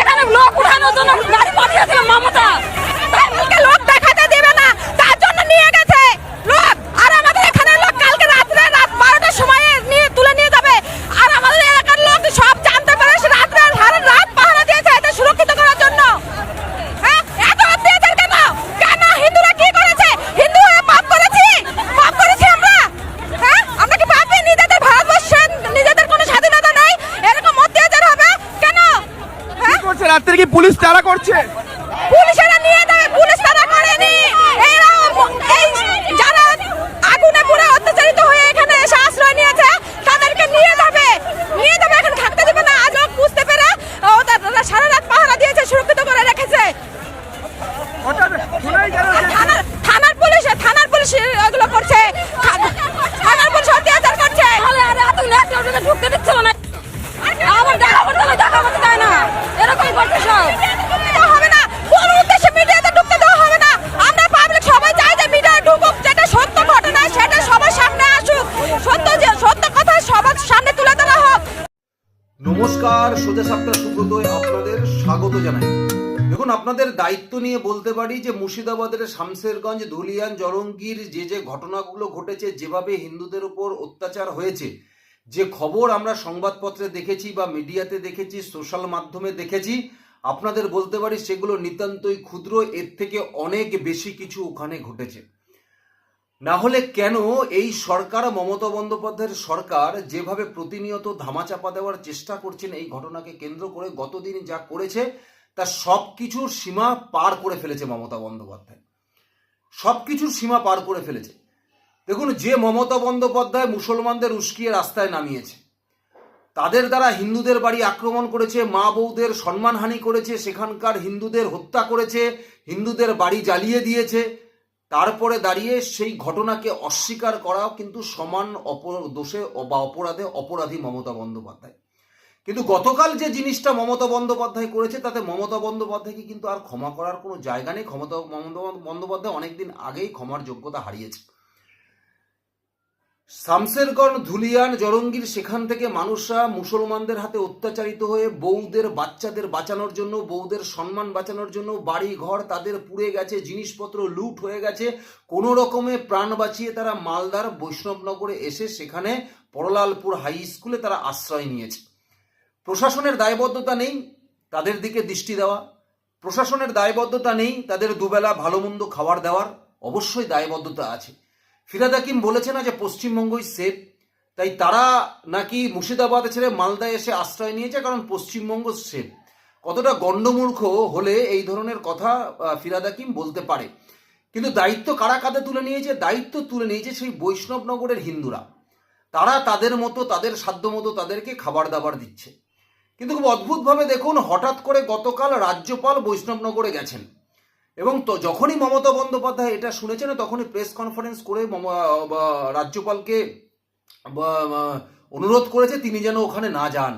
এখানে লোক উঠানোর জন্য গাড়ি পাঠিয়েছিল মমতা। স্বাগত জানাই। দেখুন, আপনাদের দায়িত্ব নিয়ে বলতে পারি যে, মুর্শিদাবাদের শামসেরগঞ্জ ধুলিয়ান জলঙ্গির যে যে ঘটনাগুলো ঘটেছে, যেভাবে হিন্দুদের উপর অত্যাচার হয়েছে, যে খবর আমরা সংবাদপত্রে দেখেছি বা মিডিয়াতে দেখেছি, সোশ্যাল মাধ্যমে দেখেছি, আপনাদের বলতে পারি সেগুলো নিতান্তই ক্ষুদ্র, এর থেকে অনেক বেশি কিছু ওখানে ঘটেছে। না হলে কেন এই সরকার, মমতা বন্দ্যোপাধ্যায়ের সরকার যেভাবে প্রতিনিয়ত ধামাচাপা দেওয়ার চেষ্টা করছেন এই ঘটনাকে কেন্দ্র করে গতদিন যা করেছে, তা সব কিছুর সীমা পার করে ফেলেছে মমতা বন্দ্যোপাধ্যায়। সব কিছুর সীমা পার করে ফেলেছে। দেখুন, যে মমতা বন্দ্যোপাধ্যায় মুসলমানদের উস্কিয়ে রাস্তায় নামিয়েছে, তাদের দ্বারা হিন্দুদের বাড়ি আক্রমণ করেছে, মা বউদের সম্মানহানি করেছে, সেখানকার হিন্দুদের হত্যা করেছে, হিন্দুদের বাড়ি জ্বালিয়ে দিয়েছে তারপরে দাঁড়িয়ে সেই ঘটনাকে অস্বীকার করাও কিন্তু সমান দোষে বা অপরাধে অপরাধী মমতা বন্দ্যোপাধ্যায়। কিন্তু গতকাল যে জিনিসটা মমতা বন্দ্যোপাধ্যায় করেছে, তাতে মমতা বন্দ্যোপাধ্যায়কে কিন্তু আর ক্ষমা করার কোনো জায়গা নেই। ক্ষমতা মমতা বন্দ্যোপাধ্যায় অনেকদিন আগেই ক্ষমার যোগ্যতা হারিয়েছে শামসেরগঞ্জ ধুলিয়ান জলঙ্গির সেখান থেকে মানুষরা মুসলমানদের হাতে অত্যাচারিত হয়ে বউদের বাচ্চাদের বাঁচানোর জন্য, বউদের সম্মান বাঁচানোর জন্য বাড়ি ঘর তাদের পুড়ে গেছে, জিনিসপত্র লুট হয়ে গেছে। কোনো রকমে প্রাণ বাঁচিয়ে তারা মালদার বৈষ্ণবনগরে এসে সেখানে পরলালপুর হাই স্কুলে তারা আশ্রয় নিয়েছে। প্রশাসনের দায়বদ্ধতা নেই তাদের দিকে দৃষ্টি দেওয়া। প্রশাসনের দায়বদ্ধতা নেই তাদের দুবেলা ভালো মন্দ খাবার দেওয়ার। অবশ্যই দায়বদ্ধতা আছে। ফিরাদ হাকিম বলেছে না যে পশ্চিমবঙ্গই সেফ তাই তারা নাকি মুর্শিদাবাদ ছেড়ে মালদায় এসে আশ্রয় নিয়েছে, কারণ পশ্চিমবঙ্গ সেফ কতটা গণ্ডমূর্খ হলে এই ধরনের কথা ফিরাদ হাকিম বলতে পারে। কিন্তু দায়িত্ব কারা কাঁধে তুলে নিয়েছে? দায়িত্ব তুলে নিয়েছে সেই বৈষ্ণবনগরের হিন্দুরা। তারা তাদের মতো, তাদের সাধ্য মতো তাদেরকে খাবার দাবার দিচ্ছে। কিন্তু খুব অদ্ভুতভাবে দেখুন, হঠাৎ করে গতকাল রাজ্যপাল বৈষ্ণবনগরে গেছেন। এবং তো যখনই মমতা বন্দ্যোপাধ্যায় এটা শুনেছেন, তখনই প্রেস কনফারেন্স করে রাজ্যপালকে অনুরোধ করেছে তিনি যেন ওখানে না যান।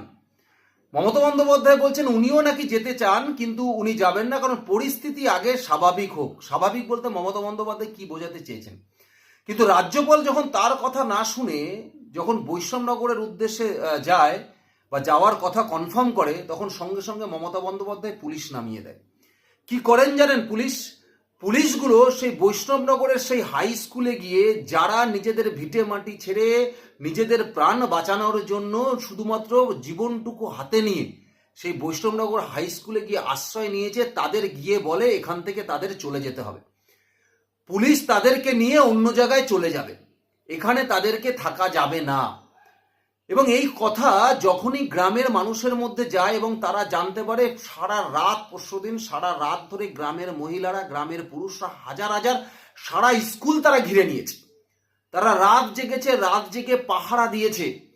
মমতা বন্দ্যোপাধ্যায় বলছেন, উনিও নাকি যেতে চান, কিন্তু উনি যাবেন না, কারণ পরিস্থিতি আগে স্বাভাবিক হোক। স্বাভাবিক বলতে মমতা বন্দ্যোপাধ্যায় কি বোঝাতে চেয়েছেন? কিন্তু রাজ্যপাল যখন তার কথা না শুনে, যখন বৈষ্ণবনগরের উদ্দেশ্যে যায় বা যাওয়ার কথা কনফার্ম করে, তখন সঙ্গে সঙ্গে মমতা বন্দ্যোপাধ্যায় পুলিশ নামিয়ে দেয়। কি করেন জানেন পুলিশ? পুলিশগুলো সেই বৈষ্ণবনগরের সেই হাই স্কুলে গিয়ে যারা নিজেদের ভিটে মাটি ছেড়ে নিজেদের প্রাণ বাঁচানোর জন্য শুধুমাত্র জীবনটুকু হাতে নিয়ে সেই বৈষ্ণবনগর হাই স্কুলে গিয়ে আশ্রয় নিয়েছে, তাদের গিয়ে বলে এখান থেকে তাদের চলে যেতে হবে। পুলিশ তাদেরকে নিয়ে অন্য জায়গায় চলে যাবে। এখানে তাদেরকে থাকা যাবে না। এবং এই কথা যখনই গ্রামের মানুষের মধ্যে যায় এবং তারা জানতে পারে, সারা রাত পরশুদিন সারা রাত ধরে গ্রামের মহিলারা, গ্রামের পুরুষরা হাজার হাজার, সারা স্কুল তারা ঘিরে নিয়েছে। তারা রাত জেগেছে, রাত জেগে পাহারা দিয়েছে।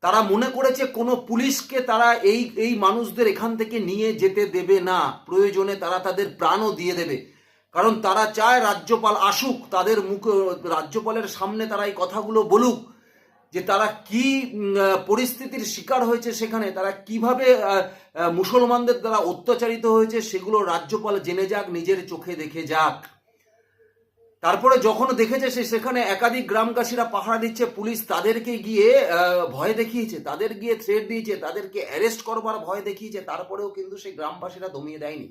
তারা মনে করেছে কোনো পুলিশকে তারা এই এই মানুষদের এখান থেকে নিয়ে যেতে দেবে না। প্রয়োজনে তারা তাদের প্রাণও দিয়ে দেবে। কারণ তারা চায় রাজ্যপাল আসুক, তাদের মুখে, রাজ্যপালের সামনে তারা এই কথাগুলো বলুক। যে তারা কি পরিস্থিতির শিকার হয়েছে সেখানে, তারা কীভাবে মুসলমানদের দ্বারা অত্যাচারিত হয়েছে সেগুলো রাজ্যপাল জেনে যাক, নিজের চোখে দেখে যাক। তারপরে যখন দেখেছে সে, সেখানে একাধিক গ্রামবাসীরা পাহারা দিচ্ছে, পুলিশ তাদেরকে গিয়ে ভয় দেখিয়েছে, তাদের গিয়ে থ্রেট দিয়েছে, তাদেরকে অ্যারেস্ট করবার ভয় দেখিয়েছে, তারপরেও কিন্তু সেই গ্রামবাসীরা দমিয়ে দেয়নি।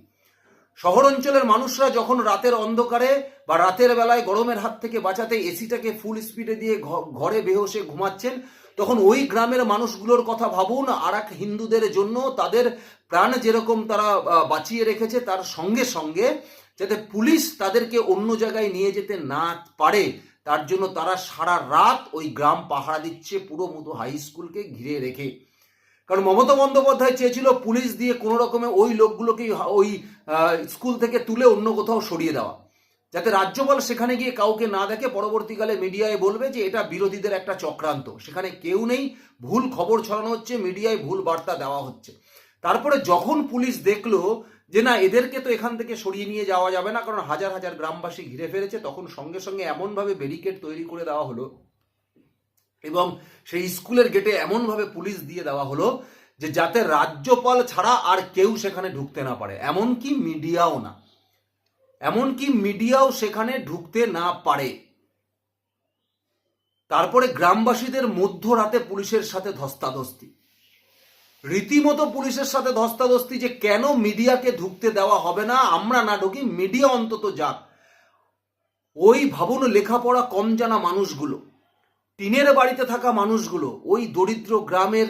শহর অঞ্চলের মানুষরা যখন রাতের অন্ধকারে বা রাতের বেলায় গরমের হাত থেকে বাঁচাতে এসিটাকে ফুল স্পিডে দিয়ে ঘরে বেহসে ঘুমাচ্ছেন, তখন ওই গ্রামের মানুষগুলোর কথা ভাবুন, আর এক হিন্দুদের জন্য তাদের প্রাণ যেরকম তারা বাঁচিয়ে রেখেছে, তার সঙ্গে সঙ্গে যাতে পুলিশ তাদেরকে অন্য জায়গায় নিয়ে যেতে না পারে, তার জন্য তারা সারা রাত ওই গ্রাম পাহারা দিচ্ছে, পুরো মতো হাই স্কুলকে ঘিরে রেখে। কারণ মমতা বন্দ্যোপাধ্যায় চেয়েছিল পুলিশ দিয়ে কোনো রকমে ওই লোকগুলোকেই ওই স্কুল থেকে তুলে অন্য কোথাও সরিয়ে দেওয়া। যাতে রাজ্যপাল সেখানে গিয়ে কাউকে না দেখে পরবর্তীকালে মিডিয়ায় বলবে যে এটা বিরোধীদের একটা চক্রান্ত। সেখানে কেউ নেই, ভুল খবর ছড়ানো হচ্ছে, মিডিয়ায় ভুল বার্তা দেওয়া হচ্ছে। তারপরে যখন পুলিশ দেখল যে না, এদেরকে তো এখান থেকে সরিয়ে নিয়ে যাওয়া যাবে না, কারণ হাজার হাজার গ্রামবাসী ঘিরে ফেলেছে, তখন সঙ্গে সঙ্গে এমনভাবে ব্যারিকেড তৈরি করে দেওয়া হলো এবং সেই স্কুলের গেটে এমনভাবে পুলিশ দিয়ে দেওয়া হলো যে যাতে রাজ্যপাল ছাড়া আর কেউ সেখানে ঢুকতে না পারে। এমনকি মিডিয়াও না। এমনকি মিডিয়াও সেখানে ঢুকতে না পারে। তারপরে গ্রামবাসীদের মধ্যরাতে পুলিশের সাথে ধস্তাধস্তি। রীতিমতো পুলিশের সাথে ধস্তাধস্তি যে কেন মিডিয়াকে ঢুকতে দেওয়া হবে না, আমরা না ঢুকি, মিডিয়া অন্তত যাক। ওই ভাবুন লেখাপড়া কম জানা মানুষগুলো। টিনের বাড়িতে থাকা মানুষগুলো, ওই দরিদ্র গ্রামের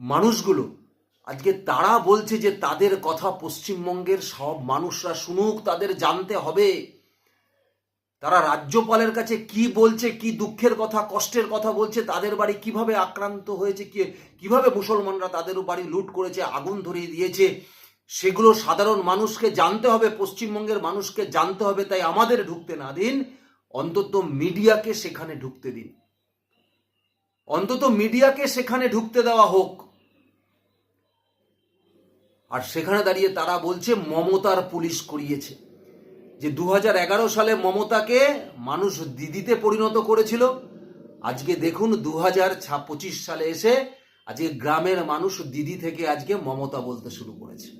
মানুষগুলো, আজকে তারা বলছে যে তাদের কথা পশ্চিমবঙ্গের সব মানুষরা শুনুক, তাদের জানতে হবে। তারা রাজ্যপালের কাছে কি বলছে, কি দুঃখের কথা, কষ্টের কথা বলছে, তাদের বাড়ি কীভাবে আক্রান্ত হয়েছে, কি, কীভাবে মুসলমানরা তাদের বাড়ি লুট করেছে, আগুন ধরিয়ে দিয়েছে, সেগুলো সাধারণ মানুষকে জানতে হবে, পশ্চিমবঙ্গের মানুষকে জানতে হবে, তাই আমাদের ঢুকতে না দিন। অন্তত মিডিয়াকে সেখানে ঢুকতে দিন। অন্তত মিডিয়াকে সেখানে ঢুকতে দেওয়া হোক। আর সেখানে দাঁড়িয়ে তারা বলছে, মমতার পুলিশ করিয়েছে। যে দু হাজার এগারো সালে মমতাকে মানুষ দিদিতে পরিণত করেছিল, আজকে দেখুন দু পঁচিশ সালে এসে আজকে গ্রামের মানুষ দিদি থেকে আজকে মমতা বলতে শুরু করেছে।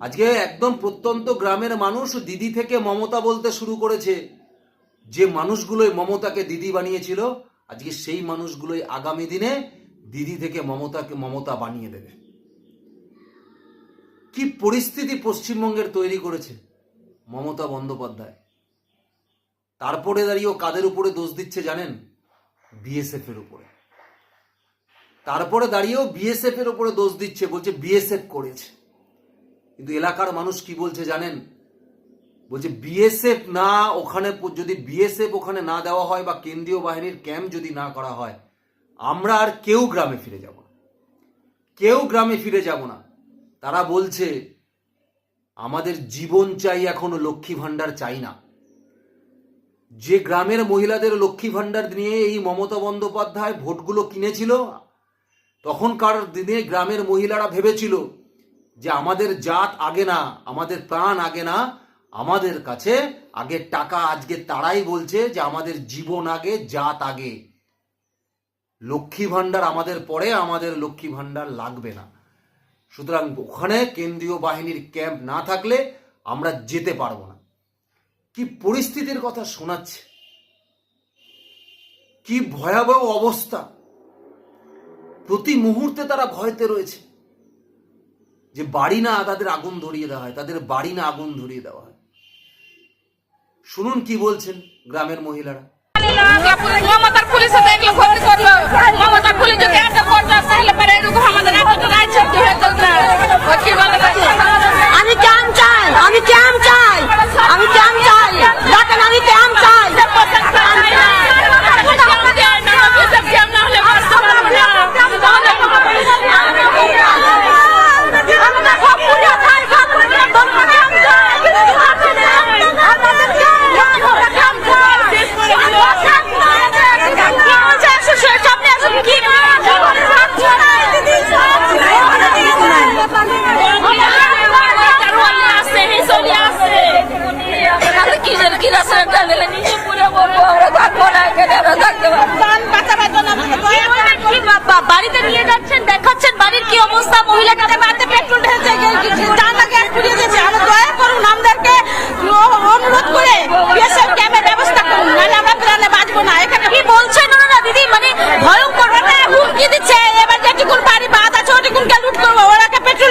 আজকে একদম প্রত্যন্ত গ্রামের মানুষ দিদি থেকে মমতা বলতে শুরু করেছে। যে মানুষগুলোই মমতাকে দিদি বানিয়েছিল, আজকে সেই মানুষগুলোই আগামী দিনে দিদি থেকে মমতাকে মমতা বানিয়ে দেবে। কি পরিস্থিতি পশ্চিমবঙ্গের তৈরি করেছে মমতা বন্দ্যোপাধ্যায়? তারপরে দাঁড়িয়েও কাদের উপরে দোষ দিচ্ছে জানেন? বিএসএফ এর উপরে। তারপরে দাঁড়িয়েও বিএসএফ এর উপরে দোষ দিচ্ছে, বলছে বিএসএফ করেছে। কিন্তু এলাকার মানুষ কি বলছে জানেন? বলছে বিএসএফ না ওখানে যদি বিএসএফ ওখানে না দেওয়া হয় বা কেন্দ্রীয় বাহিনীর ক্যাম্প যদি না করা হয়, আমরা আর কেউ গ্রামে ফিরে যাব না। কেউ গ্রামে ফিরে যাব না। তারা বলছে, আমাদের জীবন চাই এখনও লক্ষ্মী ভাণ্ডার চাই না। যে গ্রামের মহিলাদের লক্ষ্মী ভাণ্ডার নিয়ে এই মমতা বন্দ্যোপাধ্যায় ভোটগুলো কিনেছিল, তখনকার দিনে গ্রামের মহিলারা ভেবেছিল যে আমাদের জাত আগে না, আমাদের প্রাণ আগে না আমাদের কাছে আগে টাকা, আজকে তারাই বলছে যে আমাদের জীবন আগে, জাত আগে। লক্ষ্মী ভাণ্ডার আমাদের পরে আমাদের লক্ষ্মী ভাণ্ডার লাগবে না। সুতরাং ওখানে কেন্দ্রীয় বাহিনীর ক্যাম্প না থাকলে আমরা যেতে পারব না। কি পরিস্থিতির কথা শোনাচ্ছে? কি ভয়াবহ অবস্থা? প্রতি মুহূর্তে তারা ভয়তে রয়েছে। যে বাড়ি না তাদের আগুন ধরিয়ে দেওয়া হয়, তাদের বাড়ি না আগুন ধরিয়ে দেওয়া হয়। শুনুন কি বলছেন গ্রামের মহিলারা। মমতার পুলিশে দেখল ক্ষতি করল। মমতার পুলিশ যদি একটা করতো তাহলে পরে এরকম আমাদের এতটা রাইট শক্তি না কি বলে আমি কেম চাই আমি কেম চাই আমি কেম চাই বাড়িতে নিয়ে যাচ্ছেন দেখাচ্ছেন বাড়ির কি অবস্থা মহিলাটাকে বাড়িতে পেট্রোল ঢেলছে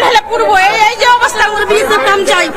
তাহলে করব এই যে অবস্থা করবি নাম যাই